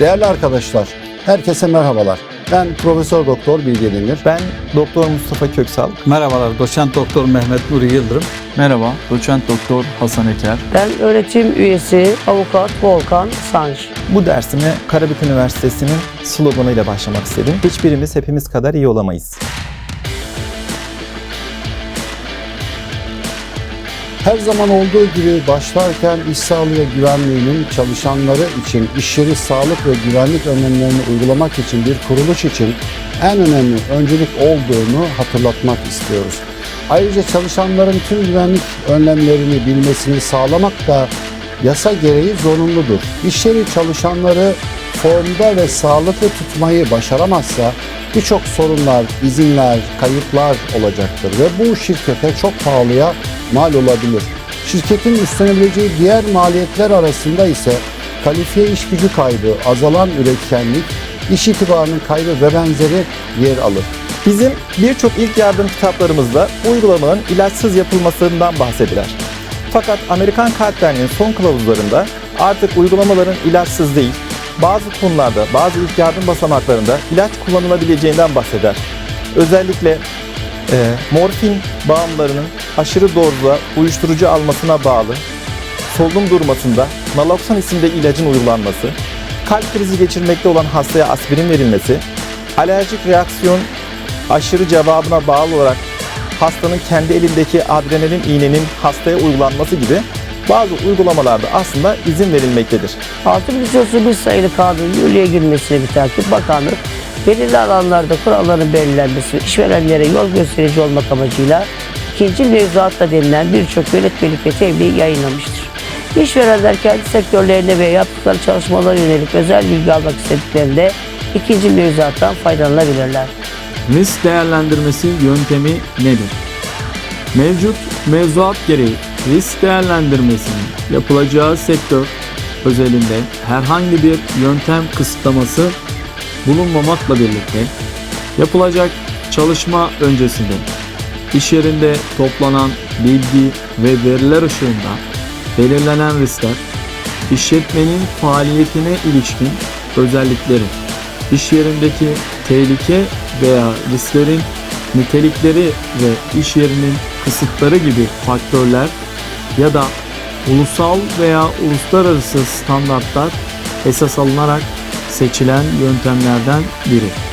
Değerli arkadaşlar, herkese merhabalar. Ben Profesör Doktor Bilge Demir. Ben Doktor Mustafa Köksal. Merhabalar, doçent doktor Mehmet Nuri Yıldırım. Merhaba, doçent doktor Hasan Eker. Ben öğretim üyesi avukat Volkan Sanj. Bu dersime Karabük Üniversitesi'nin sloganıyla başlamak istedim. Hiçbirimiz hepimiz kadar iyi olamayız. Her zaman olduğu gibi başlarken iş sağlığı ve güvenliğinin çalışanları için iş yeri sağlık ve güvenlik önlemlerini uygulamak için bir kuruluş için en önemli öncelik olduğunu hatırlatmak istiyoruz. Ayrıca çalışanların tüm güvenlik önlemlerini bilmesini sağlamak da yasa gereği zorunludur. İş yeri çalışanları formda ve sağlıklı tutmayı başaramazsa birçok sorunlar, izinler, kayıplar olacaktır ve bu şirkete çok pahalıya mal olabilir. Şirketin üstlenebileceği diğer maliyetler arasında ise kalifiye iş gücü kaybı, azalan üretkenlik, iş itibarının kaybı ve benzeri yer alır. Bizim birçok ilk yardım kitaplarımızda bu uygulamaların ilaçsız yapılmasından bahsediler. Fakat Amerikan Kalp Derneği'nin son kılavuzlarında artık uygulamaların ilaçsız değil, bazı konularda, bazı ilk yardım basamaklarında ilaç kullanılabileceğinden bahseder. Özellikle e, morfin bağımlılarının aşırı dozda uyuşturucu almasına bağlı solunum durmasında nalokson isimli ilacın uygulanması, kalp krizi geçirmekte olan hastaya aspirin verilmesi, alerjik reaksiyon aşırı cevabına bağlı olarak hastanın kendi elindeki adrenalin iğnenin hastaya uygulanması gibi bazı uygulamalarda aslında izin verilmektedir. 6131 sayılı kanunun yürürlüğe girmesine bir takip bakanlık belirli alanlarda kuralların belirlenmesi ve işverenlere yol gösterici olmak amacıyla ikinci mevzuatta denilen birçok yönetmelik ve tebliğ yayınlamıştır. İşverenler kendi sektörlerine ve yaptıkları çalışmalara yönelik özel bilgi almak istediklerinde ikinci mevzuattan faydalanabilirler. Risk değerlendirmesi yöntemi nedir? Mevcut mevzuat gereği risk değerlendirmesinin yapılacağı sektör özelinde herhangi bir yöntem kısıtlaması bulunmamakla birlikte yapılacak çalışma öncesinde iş yerinde toplanan bilgi ve veriler ışığında belirlenen riskler, işletmenin faaliyetine ilişkin özellikleri, iş yerindeki tehlike veya risklerin nitelikleri ve iş yerinin kısıtları gibi faktörler ya da ulusal veya uluslararası standartlar esas alınarak seçilen yöntemlerden biri.